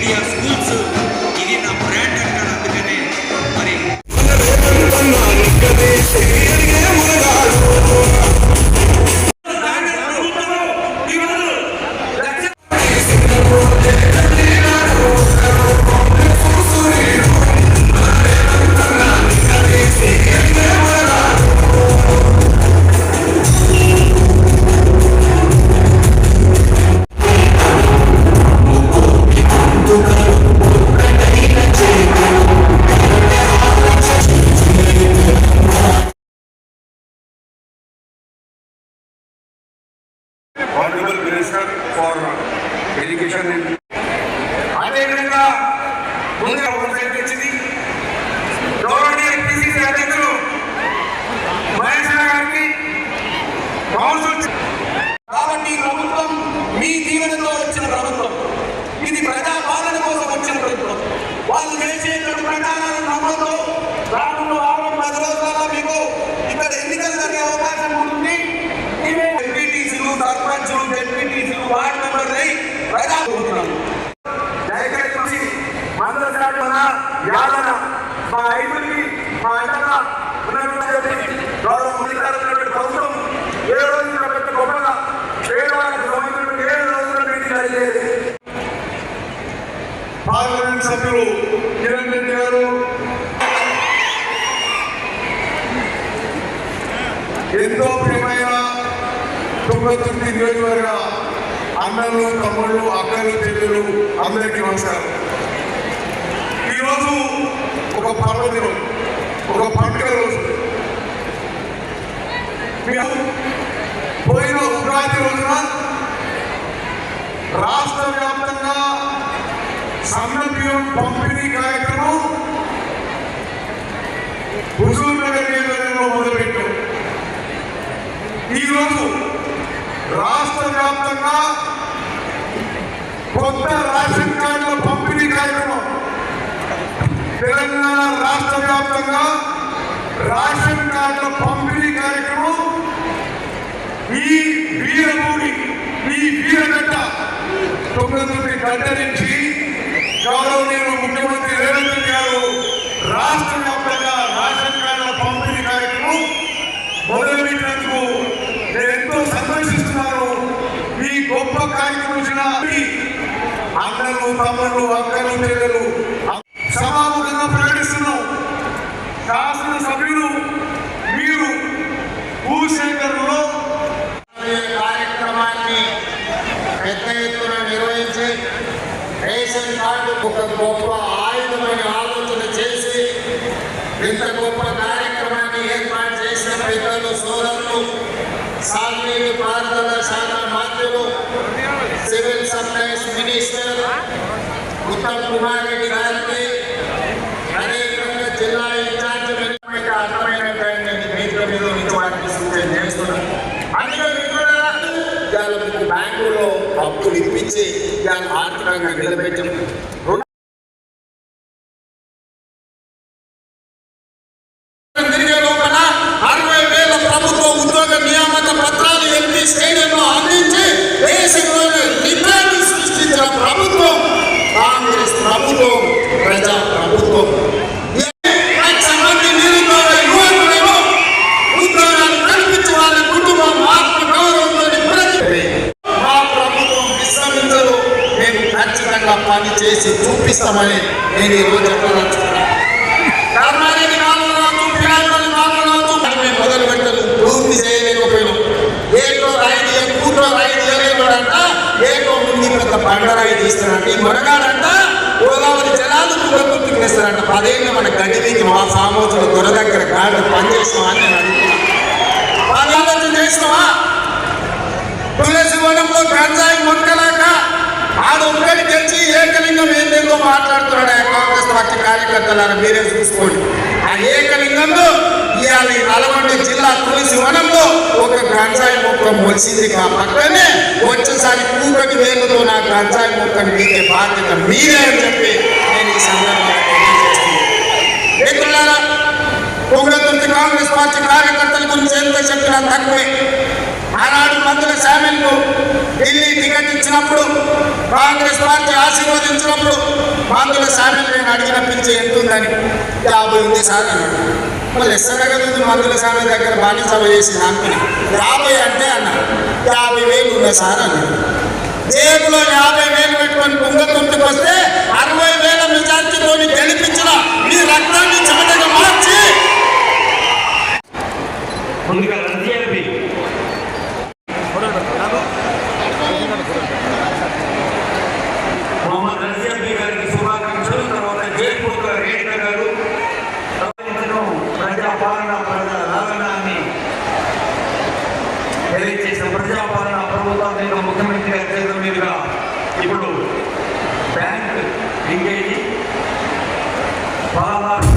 Илья Скульцев. అదేవిధంగా ముందుగా ఒకసారి తెచ్చింది గౌరవనీయ పిసిసి అధ్యక్షులు మహేష్ గారికి కౌన్సిల్ పార్లమెంట్ సభ్యులు కిరణ్ రెడ్డి గారు. ఎంతో ప్రియమైన తుంగతుర్తి నియోజకవర్గ అన్నలు తమ్ముళ్ళు అక్కలు చెల్లెలు అందరికీ నమస్కారం. ఈరోజు ఒక పర్వదినం ఒక పండుగ రోజు. పోయిన ఉగాది రోజున రాష్ట్ర వ్యాప్తంగా సన్నబియ్యం పంపిణీ కార్యక్రమం హుజూర్ నగర్ నియోజకవర్గంలో మొదలుపెట్టాం. ఈరోజు రాష్ట్ర వ్యాప్తంగా కొత్త రేషన్ కార్డుల పంపిణీ కార్యక్రమం. తెలంగాణ రాష్ట్ర వ్యాప్తంగా రేషన్ కార్డుల పంపిణీ కార్యక్రమం ఈ వీరభూమి ఈ వీరగడ్డ తొమ్మిది గడ్డ నుంచి గౌరవనీయులు ముఖ్యమంత్రి రేవంత్ రెడ్డి గారు రాష్ట్ర వ్యాప్తంగా రేషన్ కార్డుల పంపిణీ కార్యక్రమం మొదలుపెట్టినందుకు నేను ఎంతో సంతోషిస్తున్నాను. ఈ గొప్ప కార్యక్రమం ఇచ్చిన అన్నలు తమ్ముళ్ళు అక్కలు చెల్లెలు సభాముఖంగా ప్రకటిస్తున్నాం. శాసన సభ్యులు మీరు భూసేకరణలో కార్యక్రమాన్ని పెద్ద ఎత్తున నిర్వహించి రేషన్ కార్డు ఒక గొప్ప ఆయుధమైన ఆలోచన చేసి ఇంత గొప్ప కార్యక్రమాన్ని ఏర్పాటు చేసిన పెద్దలు సోదరులు సాగునీటి ప్రార్థన శాఖ మంత్రులు civil supplies minister Uttam Kumar Reddy గారికి అదేవిధంగా జిల్లా ఇన్ఛార్జ్ మీటర్ మీద వాటిని సూచన చేస్తున్నాను. బ్యాంకులో అప్పులు ఇప్పించి ఆర్థికంగా నిలబెట్టడం పని చేసి చూపిస్తామని నేను ఈ రోజు చెప్పదలుచుకున్నాను మొదలు పెట్టదు పూర్తి చేయలేకపోయినాం. ఏటో రాయి తీయ కూటో రాయి తీయలేవాడంట ఏటో ముందు పెద్ద బండరాయి తీస్తాడంట ఈ మొరగాడంట. గోదావరి జలాలు గుర్తుకు వేస్తారంట పదేళ్ళు మన గడివికి మా సామోతుల దొర దగ్గర గాడి పనిచేస్తామా అని నేను అనుకున్నాను వాళ్ళు ఆలోచన చేసినావా తులసి వనంలో గంజాయి మొక్కలాక ఆడు ఒక్కడి తెచ్చి ఏకలింగం ఏందేందో మాట్లాడుతున్నాడు. కాంగ్రెస్ పార్టీ కార్యకర్తలను మీరే చూసుకోండి. ఆ ఏకలింగంలో చేయాలి. నల్గొండ జిల్లా తులసి వనంలో ఒక గంజాయి మొక్క మొలిసింది కా పక్కనే వచ్చేసారి కూకటి వేలుతో నా గంజాయి మొక్కను మీకే బాధ్యత మీరే అని చెప్పి నేను ఈ సందర్భంగా మిత్రులారా పొంగతుర్తి కాంగ్రెస్ పార్టీ కార్యకర్తల గురించి ఎంత చెప్పినా తక్కువే. ఆనాడు మందుల శామెల్కు ఢిల్లీ టికెట్ ఇచ్చినప్పుడు కాంగ్రెస్ పార్టీ ఆశీర్వదించినప్పుడు మందుల సామెత నేను అడిగిన పిలిచి ఎంతుందని యాభై ఉంది సార్ అన్నాడు. మళ్ళీ ఎస్సరగా ఉంది మందుల సామె దగ్గర బాగా సభ చేసి అనుకుని యాభై అంటే అన్న యాభై వేలు ఉన్న సార్ అన్నాడు. జేబులో యాభై వేలు పెట్టుకొని కుంగతుంటికి వస్తే అరవై వేల మెజార్టీతో గెలిపించిన మీ రక్తాన్ని చెమటగా మార్చి. ముందుగా ben Ringeli Bağlar.